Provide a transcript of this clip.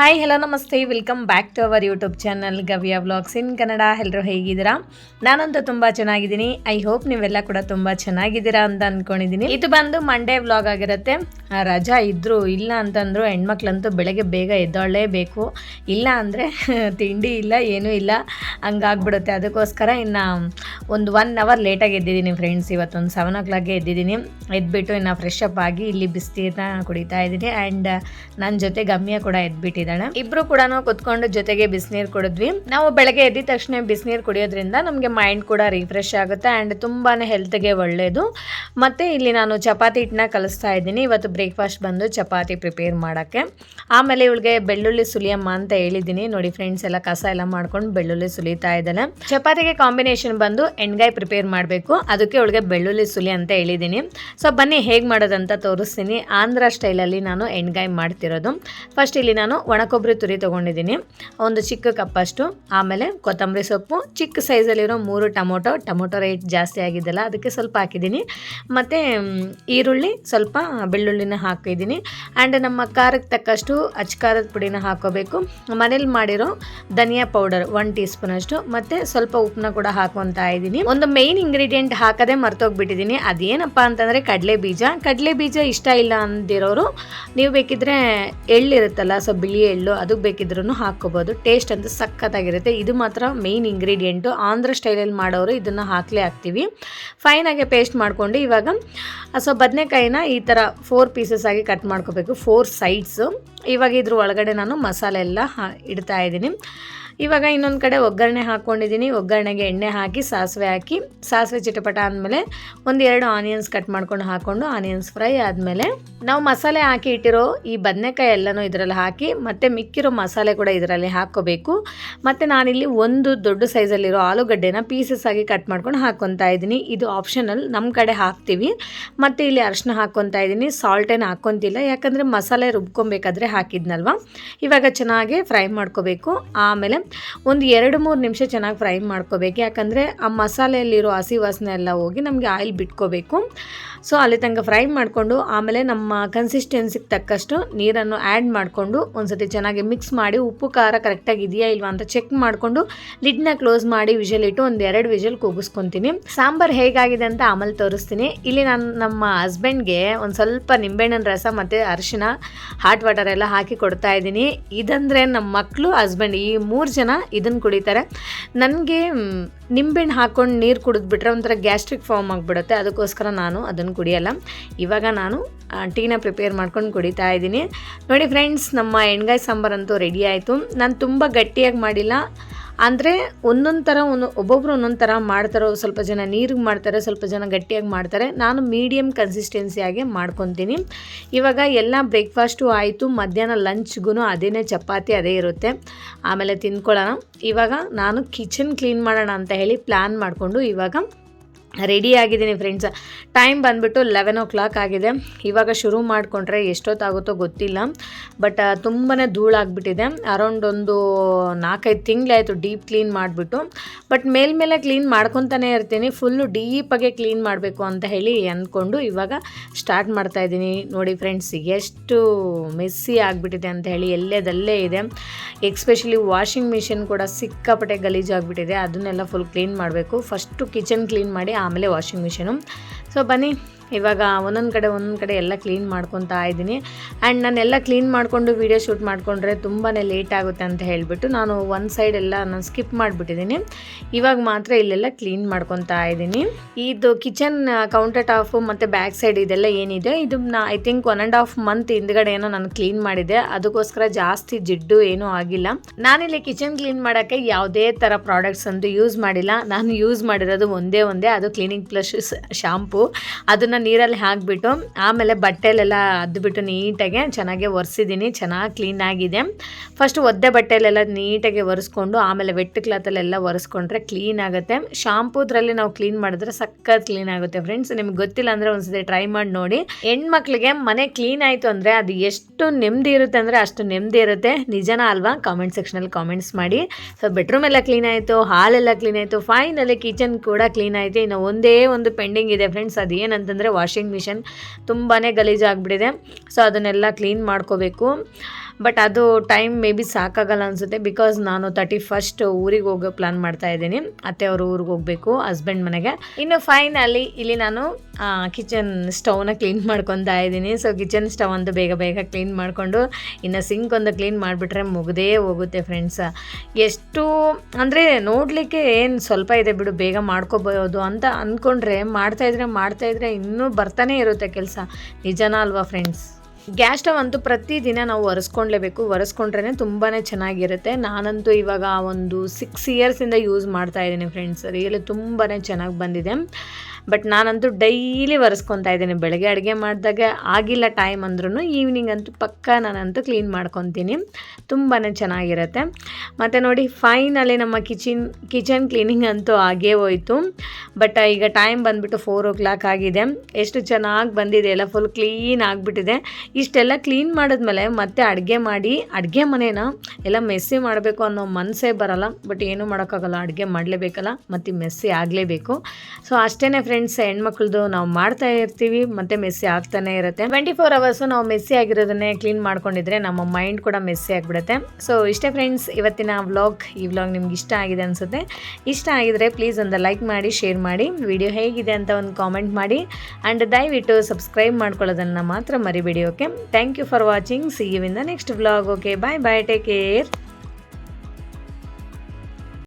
hi hello ನಮಸ್ತೆ welcome back to our YouTube channel Gavya vlogs in Kannada ಎಲ್ಲರೂ ಹೇಗಿದ್ದೀರಾ ನಾನಂತೂ ತುಂಬ ಚೆನ್ನಾಗಿದ್ದೀನಿ ಐ ಹೋಪ್ ನೀವೆಲ್ಲ ಕೂಡ ತುಂಬ ಚೆನ್ನಾಗಿದ್ದೀರಾ ಅಂತ ಅಂದ್ಕೊಂಡಿದ್ದೀನಿ ಇದು ಬಂದು ಮಂಡೇ ವ್ಲಾಗ್ ಆಗಿರುತ್ತೆ ರಜಾ ಇದ್ರು ಇಲ್ಲ ಅಂತಂದ್ರು ಹೆಣ್ಮಕ್ಳಂತೂ ಬೆಳಗ್ಗೆ ಬೇಗ ಎದ್ದೊಳ್ಳೇಬೇಕು ಇಲ್ಲ ಅಂದರೆ ತಿಂಡಿ ಇಲ್ಲ ಏನೂ ಇಲ್ಲ ಹಂಗಾಗ್ಬಿಡುತ್ತೆ ಅದಕ್ಕೋಸ್ಕರ ಇನ್ನು ಒಂದು ಒನ್ ಅವರ್ ಲೇಟಾಗಿ ಎದ್ದಿದ್ದೀನಿ ಫ್ರೆಂಡ್ಸ್ ಇವತ್ತೊಂದು ಸೆವೆನ್ ಓ ಕ್ಲಾಕ್ಗೆ ಎದ್ದಿದ್ದೀನಿ ಎದ್ಬಿಟ್ಟು ಇನ್ನು ಫ್ರೆಶ್ ಅಪ್ ಆಗಿ ಇಲ್ಲಿ ಬಿಸಿನೀರನ್ನ ಕುಡಿತಾ ಇದ್ದೀನಿ ಆ್ಯಂಡ್ ನನ್ನ ಜೊತೆ ಗಮ್ಯ ಕೂಡ ಎದ್ಬಿಟ್ಟಿದೆ ಇದ್ದಾಳೆ ಇಬ್ರು ಕೂಡ ಕುತ್ಕೊಂಡು ಜೊತೆಗೆ ಬಿಸಿನೀರ್ ಕುಡಿದ್ವಿ ನಾವು ಬೆಳಗ್ಗೆ ಎದ್ದ ತಕ್ಷಣ ಬಿಸಿನೀರ್ ಕುಡಿಯೋದ್ರಿಂದ ನಮಗೆ ಮೈಂಡ್ ಕೂಡ ರಿಫ್ರೆಶ್ ಆಗುತ್ತೆ ಅಂಡ್ ತುಂಬಾನೇ ಹೆಲ್ತ್ಗೆ ಒಳ್ಳೇದು ಮತ್ತೆ ಇಲ್ಲಿ ನಾನು ಚಪಾತಿ ಹಿಟ್ಟನ್ನ ಕಲಿಸ್ತಾ ಇದ್ದೀನಿ ಇವತ್ತು ಬ್ರೇಕ್ಫಾಸ್ಟ್ ಬಂದು ಚಪಾತಿ ಪ್ರಿಪೇರ್ ಮಾಡೋಕ್ಕೆ ಆಮೇಲೆ ಇವಳಿಗೆ ಬೆಳ್ಳುಳ್ಳಿ ಸುಲಿಯಮ್ಮ ಅಂತ ಹೇಳಿದ್ದೀನಿ ನೋಡಿ ಫ್ರೆಂಡ್ಸ್ ಎಲ್ಲ ಕಸ ಎಲ್ಲ ಮಾಡ್ಕೊಂಡು ಬೆಳ್ಳುಳ್ಳಿ ಸುಲಿತಾ ಇದ್ದಾಳೆ ಚಪಾತಿಗೆ ಕಾಂಬಿನೇಷನ್ ಬಂದು ಎಣ್ಗಾಯಿ ಪ್ರಿಪೇರ್ ಮಾಡಬೇಕು ಅದಕ್ಕೆ ಇವಳಿಗೆ ಬೆಳ್ಳುಳ್ಳಿ ಸುಲಿ ಅಂತ ಹೇಳಿದ್ದೀನಿ ಸೊ ಬನ್ನಿ ಹೇಗೆ ಮಾಡೋದಂತ ತೋರಿಸ್ತೀನಿ ಆಂಧ್ರ ಸ್ಟೈಲಲ್ಲಿ ನಾನು ಎಣ್ಗಾಯಿ ಮಾಡ್ತಿರೋದು ಫಸ್ಟ್ ಇಲ್ಲಿ ನಾನು ಒಣ ಕೊಬ್ಬರಿ ತುರಿ ತೊಗೊಂಡಿದ್ದೀನಿ ಒಂದು ಚಿಕ್ಕ ಕಪ್ಪಷ್ಟು ಆಮೇಲೆ ಕೊತ್ತಂಬರಿ ಸೊಪ್ಪು ಚಿಕ್ಕ ಸೈಜಲ್ಲಿರೋ ಮೂರು ಟೊಮೊಟೊ ಟೊಮೊಟೊ ರೇಟ್ ಜಾಸ್ತಿ ಆಗಿದ್ದಲ್ಲ ಅದಕ್ಕೆ ಸ್ವಲ್ಪ ಹಾಕಿದ್ದೀನಿ ಮತ್ತು ಈರುಳ್ಳಿ ಸ್ವಲ್ಪ ಬೆಳ್ಳುಳ್ಳಿನ ಹಾಕಿದ್ದೀನಿ ಆ್ಯಂಡ್ ನಮ್ಮ ಖಾರಕ್ಕೆ ತಕ್ಕಷ್ಟು ಅಚ್ಕಾರದ ಪುಡಿನ ಹಾಕೋಬೇಕು ಮನೇಲಿ ಮಾಡಿರೋ ಧನಿಯಾ ಪೌಡರ್ ಒನ್ ಟೀ ಸ್ಪೂನ್ ಅಷ್ಟು ಮತ್ತು ಸ್ವಲ್ಪ ಉಪ್ಪನ್ನ ಕೂಡ ಹಾಕೊತಾ ಇದ್ದೀನಿ ಒಂದು ಮೇಯ್ನ್ ಇಂಗ್ರೀಡಿಯೆಂಟ್ ಹಾಕದೆ ಮರ್ತೋಗ್ಬಿಟ್ಟಿದ್ದೀನಿ ಅದೇನಪ್ಪ ಅಂತಂದರೆ ಕಡಲೆ ಬೀಜ ಕಡಲೆ ಬೀಜ ಇಷ್ಟ ಇಲ್ಲ ಅಂದಿರೋರು ನೀವು ಬೇಕಿದ್ರೆ ಎಳ್ಳಿರುತ್ತಲ್ಲ ಸೊ ಬಿಳಿ ಎಳ್ಳು ಅದಕ್ಕೆ ಬೇಕಿದ್ರು ಹಾಕ್ಕೋಬೋದು ಟೇಸ್ಟ್ ಅಂತೂ ಸಖತ್ತಾಗಿರುತ್ತೆ ಇದು ಮಾತ್ರ ಮೇನ್ ಇಂಗ್ರೀಡಿಯೆಂಟು ಆಂಧ್ರ ಸ್ಟೈಲಲ್ಲಿ ಮಾಡೋರು ಇದನ್ನು ಹಾಕಲೇ ಹಾಕ್ತೀವಿ ಫೈನಾಗೆ ಪೇಸ್ಟ್ ಮಾಡಿಕೊಂಡು ಇವಾಗ ಸೊ ಬದನೆಕಾಯಿನ ಈ ಥರ ಫೋರ್ ಪೀಸಸ್ ಆಗಿ ಕಟ್ ಮಾಡ್ಕೋಬೇಕು ಫೋರ್ ಸೈಡ್ಸು ಇವಾಗ ಇದ್ರ ಒಳಗಡೆ ನಾನು ಮಸಾಲೆ ಎಲ್ಲ ಹಾ ಇಡ್ತಾ ಇದ್ದೀನಿ ಇವಾಗ ಇನ್ನೊಂದು ಕಡೆ ಒಗ್ಗರಣೆ ಹಾಕ್ಕೊಂಡಿದ್ದೀನಿ ಒಗ್ಗರಣೆಗೆ ಎಣ್ಣೆ ಹಾಕಿ ಸಾಸಿವೆ ಹಾಕಿ ಸಾಸಿವೆ ಚಿಟಪಟ ಆದಮೇಲೆ ಒಂದು ಎರಡು ಆನಿಯನ್ಸ್ ಕಟ್ ಮಾಡ್ಕೊಂಡು ಹಾಕ್ಕೊಂಡು ಆನಿಯನ್ಸ್ ಫ್ರೈ ಆದಮೇಲೆ ನಾವು ಮಸಾಲೆ ಹಾಕಿ ಇಟ್ಟಿರೋ ಈ ಬದನೆಕಾಯಿ ಎಲ್ಲನೂ ಇದರಲ್ಲಿ ಹಾಕಿ ಮತ್ತು ಮಿಕ್ಕಿರೋ ಮಸಾಲೆ ಕೂಡ ಇದರಲ್ಲಿ ಹಾಕ್ಕೋಬೇಕು ಮತ್ತು ನಾನಿಲ್ಲಿ ಒಂದು ದೊಡ್ಡ ಸೈಜಲ್ಲಿರೋ ಆಲೂಗಡ್ಡೆನ ಪೀಸಸ್ ಆಗಿ ಕಟ್ ಮಾಡ್ಕೊಂಡು ಹಾಕ್ಕೊತಾ ಇದ್ದೀನಿ ಇದು ಆಪ್ಷನಲ್ ನಮ್ಮ ಕಡೆ ಹಾಕ್ತೀವಿ ಮತ್ತು ಇಲ್ಲಿ ಅರಶಿನ ಹಾಕ್ಕೊತಾ ಇದ್ದೀನಿ ಸಾಲ್ಟೇನು ಹಾಕ್ಕೊತಿಲ್ಲ ಯಾಕಂದರೆ ಮಸಾಲೆ ರುಬ್ಕೊಬೇಕಾದ್ರೆ ಹಾಕಿದ್ನಲ್ವ ಇವಾಗ ಚೆನ್ನಾಗಿ ಫ್ರೈ ಮಾಡ್ಕೋಬೇಕು ಆಮೇಲೆ ಒಂದು ಎರಡು ಮೂರು ನಿಮಿಷ ಚೆನ್ನಾಗಿ ಫ್ರೈ ಮಾಡ್ಕೋಬೇಕು ಯಾಕಂದರೆ ಆ ಮಸಾಲೆಯಲ್ಲಿರೋ ಹಸಿ ವಾಸನೆ ಎಲ್ಲ ಹೋಗಿ ನಮಗೆ ಆಯಿಲ್ ಬಿಟ್ಕೋಬೇಕು ಸೊ ಅಲ್ಲಿ ತನಕ ಫ್ರೈ ಮಾಡಿಕೊಂಡು ಆಮೇಲೆ ನಮ್ಮ ಕನ್ಸಿಸ್ಟೆನ್ಸಿಗೆ ತಕ್ಕಷ್ಟು ನೀರನ್ನು ಆ್ಯಡ್ ಮಾಡಿಕೊಂಡು ಒಂದ್ಸತಿ ಚೆನ್ನಾಗಿ ಮಿಕ್ಸ್ ಮಾಡಿ ಉಪ್ಪು ಖಾರ ಕರೆಕ್ಟಾಗಿ ಇದೆಯಾ ಇಲ್ವಾ ಅಂತ ಚೆಕ್ ಮಾಡಿಕೊಂಡು ಲಿಡ್ನ ಕ್ಲೋಸ್ ಮಾಡಿ ವಿಷಲ್ ಇಟ್ಟು ಒಂದು ಎರಡು ವಿಷಲ್ ಕೂಗಿಸ್ಕೊತೀನಿ ಸಾಂಬಾರು ಹೇಗಾಗಿದೆ ಅಂತ ಆಮೇಲೆ ತೋರಿಸ್ತೀನಿ ಇಲ್ಲಿ ನಾನು ನಮ್ಮ ಹಸ್ಬೆಂಡ್ಗೆ ಒಂದು ಸ್ವಲ್ಪ ನಿಂಬೆಹಣ್ಣಿನ ರಸ ಮತ್ತು ಅರಿಶಿನ ಹಾಟ್ ವಾಟರ್ ಎಲ್ಲ ಹಾಕಿ ಕೊಡ್ತಾ ಇದ್ದೀನಿ ಇದಂದರೆ ನಮ್ಮ ಮಕ್ಕಳು ಹಸ್ಬೆಂಡ್ ಈ ಮೂರು ಜನ ಜನ ಇದನ್ನು ಕುಡಿತಾರೆ ನನಗೆ ನಿಂಬೆಣ್ಣು ಹಾಕ್ಕೊಂಡು ನೀರು ಕುಡಿದ್ಬಿಟ್ರೆ ಒಂಥರ ಗ್ಯಾಸ್ಟ್ರಿಕ್ ಫಾರ್ಮ್ ಆಗಿಬಿಡುತ್ತೆ ಅದಕ್ಕೋಸ್ಕರ ನಾನು ಅದನ್ನು ಕುಡಿಯಲ್ಲ ಇವಾಗ ನಾನು ಟೀನ ಪ್ರಿಪೇರ್ ಮಾಡ್ಕೊಂಡು ಕುಡಿತಾ ಇದ್ದೀನಿ ನೋಡಿ ಫ್ರೆಂಡ್ಸ್ ನಮ್ಮ ಎಣ್ಗಾಯಿ ಸಾಂಬಾರಂತೂ ರೆಡಿ ಆಯಿತು ನಾನು ತುಂಬ ಗಟ್ಟಿಯಾಗಿ ಮಾಡಿಲ್ಲ ಅಂದರೆ ಒಂದೊಂದು ಥರ ಒಂದು ಒಬ್ಬೊಬ್ರು ಒಂದೊಂದು ಥರ ಮಾಡ್ತಾರೋ ಸ್ವಲ್ಪ ಜನ ನೀರಿಗೆ ಮಾಡ್ತಾರೆ ಸ್ವಲ್ಪ ಜನ ಗಟ್ಟಿಯಾಗಿ ಮಾಡ್ತಾರೆ ನಾನು ಮೀಡಿಯಮ್ ಕನ್ಸಿಸ್ಟೆನ್ಸಿಯಾಗೆ ಮಾಡ್ಕೊತೀನಿ ಇವಾಗ ಎಲ್ಲ ಬ್ರೇಕ್ಫಾಸ್ಟು ಆಯಿತು ಮಧ್ಯಾಹ್ನ ಲಂಚ್ಗೂ ಅದೇನೇ ಚಪಾತಿ ಅದೇ ಇರುತ್ತೆ ಆಮೇಲೆ ತಿನ್ಕೊಳ್ಳೋಣ ಇವಾಗ ನಾನು ಕಿಚನ್ ಕ್ಲೀನ್ ಮಾಡೋಣ ಅಂತ ಹೇಳಿ ಪ್ಲ್ಯಾನ್ ಮಾಡಿಕೊಂಡು ಇವಾಗ ರೆಡಿ ಆಗಿದ್ದೀನಿ ಫ್ರೆಂಡ್ಸ್ ಟೈಮ್ ಬಂದುಬಿಟ್ಟು ಲೆವೆನ್ ಓ ಕ್ಲಾಕ್ ಆಗಿದೆ ಇವಾಗ ಶುರು ಮಾಡಿಕೊಂಡ್ರೆ ಎಷ್ಟೊತ್ತಾಗುತ್ತೋ ಗೊತ್ತಿಲ್ಲ ಬಟ್ ತುಂಬಾ ಧೂಳಾಗ್ಬಿಟ್ಟಿದೆ ಅರೌಂಡ್ ಒಂದು ನಾಲ್ಕೈದು ತಿಂಗಳಾಯಿತು ಡೀಪ್ ಕ್ಲೀನ್ ಮಾಡಿಬಿಟ್ಟು ಬಟ್ ಮೇಲ್ಮೇಲೆ ಕ್ಲೀನ್ ಮಾಡ್ಕೊತಾನೆ ಇರ್ತೀನಿ ಫುಲ್ಲು ಡೀಪಾಗೆ ಕ್ಲೀನ್ ಮಾಡಬೇಕು ಅಂತ ಹೇಳಿ ಅಂದ್ಕೊಂಡು ಇವಾಗ ಸ್ಟಾರ್ಟ್ ಮಾಡ್ತಾ ನೋಡಿ ಫ್ರೆಂಡ್ಸ್ ಎಷ್ಟು ಮೆಸ್ಸಿ ಆಗಿಬಿಟ್ಟಿದೆ ಅಂತ ಹೇಳಿ ಎಲ್ಲೇದಲ್ಲೇ ಇದೆ ಎಕ್ಸ್ಪೆಷಲಿ ವಾಷಿಂಗ್ ಮಿಷಿನ್ ಕೂಡ ಸಿಕ್ಕಾಪಟ್ಟೆ ಗಲೀಜಾಗಿಬಿಟ್ಟಿದೆ ಅದನ್ನೆಲ್ಲ ಫುಲ್ ಕ್ಲೀನ್ ಮಾಡಬೇಕು ಫಸ್ಟು ಕಿಚನ್ ಕ್ಲೀನ್ ಮಾಡಿ ಆಮೇಲೆ ವಾಷಿಂಗ್ ಮಿಷಿನು ಸೊ ಬನ್ನಿ ಇವಾಗ ಒಂದೊಂದು ಕಡೆ ಒಂದೊಂದು ಕಡೆ ಎಲ್ಲ ಕ್ಲೀನ್ ಮಾಡ್ಕೊತಾ ಇದ್ದೀನಿ ಆ್ಯಂಡ್ ನಾನೆಲ್ಲ ಕ್ಲೀನ್ ಮಾಡಿಕೊಂಡು ವೀಡಿಯೋ ಶೂಟ್ ಮಾಡಿಕೊಂಡ್ರೆ ತುಂಬಾ ಲೇಟ್ ಆಗುತ್ತೆ ಅಂತ ಹೇಳಿಬಿಟ್ಟು ನಾನು ಒಂದು ಸೈಡ್ ಎಲ್ಲ ನಾನು ಸ್ಕಿಪ್ ಮಾಡಿಬಿಟ್ಟಿದ್ದೀನಿ ಇವಾಗ ಮಾತ್ರ ಇಲ್ಲೆಲ್ಲ ಕ್ಲೀನ್ ಮಾಡ್ಕೊತಾ ಇದ್ದೀನಿ ಇದು ಕಿಚನ್ ಕೌಂಟರ್ ಟಾಪು ಮತ್ತು ಬ್ಯಾಕ್ ಸೈಡ್ ಇದೆಲ್ಲ ಏನಿದೆ ಇದು ನಾ I think one and half month ಹಿಂದ್ಗಡೆ ಏನೋ ನಾನು ಕ್ಲೀನ್ ಮಾಡಿದೆ ಅದಕ್ಕೋಸ್ಕರ ಜಾಸ್ತಿ ಜಿಡ್ಡು ಏನೂ ಆಗಿಲ್ಲ ನಾನಿಲ್ಲಿ ಕಿಚನ್ ಕ್ಲೀನ್ ಮಾಡೋಕ್ಕೆ ಯಾವುದೇ ಥರ ಪ್ರಾಡಕ್ಟ್ಸ್ ಅಂತೂ ಯೂಸ್ ಮಾಡಿಲ್ಲ ನಾನು ಯೂಸ್ ಮಾಡಿರೋದು ಒಂದೇ ಒಂದೇ ಅದು ಕ್ಲೀನಿಂಗ್ ಪ್ಲಸ್ ಶಾಂಪು ಅದನ್ನು ನೀರಲ್ಲಿ ಹಾಕಿಬಿಟ್ಟು ಆಮೇಲೆ ಬಟ್ಟೆಲೆಲ್ಲ ಅದ್ಬಿಟ್ಟು ನೀಟಾಗಿ ಚೆನ್ನಾಗಿ ಒರೆಸಿದ್ದೀನಿ ಚೆನ್ನಾಗಿ ಆಗಿದೆ ಫಸ್ಟ್ ಒದ್ದೆ ಬಟ್ಟೆಲೆಲ್ಲ ನೀಟಾಗಿ ಒರೆಸ್ಕೊಂಡು ಆಮೇಲೆ ವೆಟ್ ಕ್ಲಾತಲ್ಲೆಲ್ಲ ಒರೆಸ್ಕೊಂಡ್ರೆ ಕ್ಲೀನ್ ಆಗುತ್ತೆ ಶಾಂಪೂದ್ರಲ್ಲಿ ನಾವು ಕ್ಲೀನ್ ಮಾಡಿದ್ರೆ ಸಖತ್ ಕ್ಲೀನ್ ಆಗುತ್ತೆ ಫ್ರೆಂಡ್ಸ್ ನಿಮ್ಗೆ ಗೊತ್ತಿಲ್ಲ ಅಂದರೆ ಒಂದ್ಸತಿ ಟ್ರೈ ಮಾಡಿ ನೋಡಿ ಹೆಣ್ಮಕ್ಳಿಗೆ ಮನೆ ಕ್ಲೀನ್ ಆಯಿತು ಅಂದರೆ ಅದು ಎಷ್ಟು ನೆಮ್ಮದಿ ಇರುತ್ತೆ ಅಂದರೆ ಅಷ್ಟು ನೆಮ್ಮದಿ ಇರುತ್ತೆ ನಿಜನ ಅಲ್ವಾ ಕಾಮೆಂಟ್ ಸೆಕ್ಷನಲ್ಲಿ ಕಾಮೆಂಟ್ಸ್ ಮಾಡಿ ಸೊ ಬೆಡ್ರೂಮ್ ಎಲ್ಲ ಕ್ಲೀನ್ ಆಯಿತು ಹಾಲೆಲ್ಲ ಕ್ಲೀನ್ ಆಯಿತು ಫೈನಲ್ಲಿ ಕಿಚನ್ ಕೂಡ ಕ್ಲೀನ್ ಆಯಿತು ಇನ್ನು ಒಂದೇ ಒಂದು ಪೆಂಡಿಂಗ್ ಇದೆ ಫ್ರೆಂಡ್ಸ್ ಅದೇನಂತಂದರೆ ವಾಷಿಂಗ್ ಮಿಷನ್ ತುಂಬಾ ಗಲೀಜಾಗ್ಬಿಟ್ಟಿದೆ ಸೊ ಅದನ್ನೆಲ್ಲ ಕ್ಲೀನ್ ಮಾಡ್ಕೋಬೇಕು ಬಟ್ ಅದು ಟೈಮ್ ಮೇ ಬಿ ಸಾಕಾಗಲ್ಲ ಅನಿಸುತ್ತೆ ಬಿಕಾಸ್ ನಾನು ತರ್ಟಿ ಫಸ್ಟ್ ಊರಿಗೆ ಹೋಗೋ ಪ್ಲಾನ್ ಮಾಡ್ತಾ ಇದ್ದೀನಿ ಅತ್ತೆ ಅವರು ಊರಿಗೆ ಹೋಗಬೇಕು ಹಸ್ಬೆಂಡ್ ಮನೆಗೆ ಇನ್ನು ಫೈನಲಿ ಇಲ್ಲಿ ನಾನು ಕಿಚನ್ ಸ್ಟವ್ನ ಕ್ಲೀನ್ ಮಾಡ್ಕೊತಾ ಇದ್ದೀನಿ ಸೊ ಕಿಚನ್ ಸ್ಟವ್ ಒಂದು ಬೇಗ ಬೇಗ ಕ್ಲೀನ್ ಮಾಡಿಕೊಂಡು ಇನ್ನು ಸಿಂಕ್ ಒಂದು ಕ್ಲೀನ್ ಮಾಡಿಬಿಟ್ರೆ ಮುಗದೇ ಹೋಗುತ್ತೆ ಫ್ರೆಂಡ್ಸ್ ಎಷ್ಟು ಅಂದರೆ ನೋಡಲಿಕ್ಕೆ ಏನು ಸ್ವಲ್ಪ ಇದೆ ಬಿಡು ಬೇಗ ಮಾಡ್ಕೋಬೋದು ಅಂತ ಅಂದ್ಕೊಂಡ್ರೆ ಮಾಡ್ತಾಯಿದ್ರೆ ಮಾಡ್ತಾಯಿದ್ರೆ ಇನ್ನೂ ಬರ್ತಾನೆ ಇರುತ್ತೆ ಕೆಲಸ ನಿಜನಾ ಅಲ್ವಾ ಫ್ರೆಂಡ್ಸ್ ಗ್ಯಾಸ್ ಸ್ಟವ್ ಅಂತೂ ಪ್ರತಿದಿನ ನಾವು ಒರೆಸ್ಕೊಳ್ಲೇಬೇಕು ಒರೆಸ್ಕೊಂಡ್ರೇ ತುಂಬಾ ಚೆನ್ನಾಗಿರುತ್ತೆ ನಾನಂತೂ ಇವಾಗ ಒಂದು ಸಿಕ್ಸ್ ಇಯರ್ಸಿಂದ ಯೂಸ್ ಮಾಡ್ತಾ ಇದ್ದೀನಿ ಫ್ರೆಂಡ್ಸ್ ರಿಯಲಿ ತುಂಬಾ ಚೆನ್ನಾಗಿ ಬಂದಿದೆ ಬಟ್ ನಾನಂತೂ ಡೈಲಿ ಒರೆಸ್ಕೊತಾ ಇದ್ದೀನಿ ಬೆಳಗ್ಗೆ ಅಡುಗೆ ಮಾಡಿದಾಗ ಆಗಿಲ್ಲ ಟೈಮ್ ಅಂದ್ರೂ ಈವ್ನಿಂಗ್ ಅಂತೂ ಪಕ್ಕ ನಾನಂತೂ ಕ್ಲೀನ್ ಮಾಡ್ಕೊತೀನಿ ತುಂಬಾ ಚೆನ್ನಾಗಿರುತ್ತೆ ಮತ್ತು ನೋಡಿ ಫೈನಲಿ ನಮ್ಮ ಕಿಚನ್ ಕಿಚನ್ ಕ್ಲೀನಿಂಗ್ ಅಂತೂ ಆಗೇ ಹೋಯಿತು ಬಟ್ ಈಗ ಟೈಮ್ ಬಂದುಬಿಟ್ಟು ಫೋರ್ ಓ ಕ್ಲಾಕ್ ಆಗಿದೆ ಎಷ್ಟು ಚೆನ್ನಾಗಿ ಬಂದಿದೆ ಎಲ್ಲ ಫುಲ್ ಕ್ಲೀನ್ ಆಗಿಬಿಟ್ಟಿದೆ ಇಷ್ಟೆಲ್ಲ ಕ್ಲೀನ್ ಮಾಡಿದ್ಮೇಲೆ ಮತ್ತೆ ಅಡುಗೆ ಮಾಡಿ ಅಡುಗೆ ಮನೇನ ಎಲ್ಲ ಮೆಸ್ಸಿ ಮಾಡಬೇಕು ಅನ್ನೋ ಮನಸ್ಸೇ ಬರಲ್ಲ ಬಟ್ ಏನೂ ಮಾಡೋಕ್ಕಾಗಲ್ಲ ಅಡುಗೆ ಮಾಡಲೇಬೇಕಲ್ಲ ಮತ್ತು ಮೆಸ್ಸಿ ಆಗಲೇಬೇಕು ಸೊ ಅಷ್ಟೇ ಫ್ರೆಂಡ್ಸ್ ಹೆಣ್ಮಕ್ಳದ್ದು ನಾವು ಮಾಡ್ತಾ ಇರ್ತೀವಿ ಮತ್ತೆ ಮೆಸ್ಸಿ ಆಗ್ತಾನೆ ಇರುತ್ತೆ ಟ್ವೆಂಟಿ ಫೋರ್ ಅವರ್ಸು ನಾವು ಮೆಸ್ಸಿ ಆಗಿರೋದನ್ನೇ ಕ್ಲೀನ್ ಮಾಡ್ಕೊಂಡಿದ್ರೆ ನಮ್ಮ ಮೈಂಡ್ ಕೂಡ ಮೆಸ್ಸಿ ಆಗಿಬಿಡುತ್ತೆ ಸೊ ಇಷ್ಟೇ ಫ್ರೆಂಡ್ಸ್ ಇವತ್ತಿನ ವ್ಲಾಗ್ ಈ ವ್ಲಾಗ್ ನಿಮ್ಗೆ ಇಷ್ಟ ಆಗಿದೆ ಅನಿಸುತ್ತೆ ಇಷ್ಟ ಆಗಿದರೆ ಪ್ಲೀಸ್ ಒಂದು ಲೈಕ್ ಮಾಡಿ ಶೇರ್ ಮಾಡಿ ವಿಡಿಯೋ ಹೇಗಿದೆ ಅಂತ ಒಂದು ಕಾಮೆಂಟ್ ಮಾಡಿ ಆ್ಯಂಡ್ ದಯವಿಟ್ಟು ಸಬ್ಸ್ಕ್ರೈಬ್ ಮಾಡ್ಕೊಳ್ಳೋದನ್ನು ಮಾತ್ರ ಮರಿಬೇಡಿ okay okay thank you for watching see you in the next vlog okay bye bye take care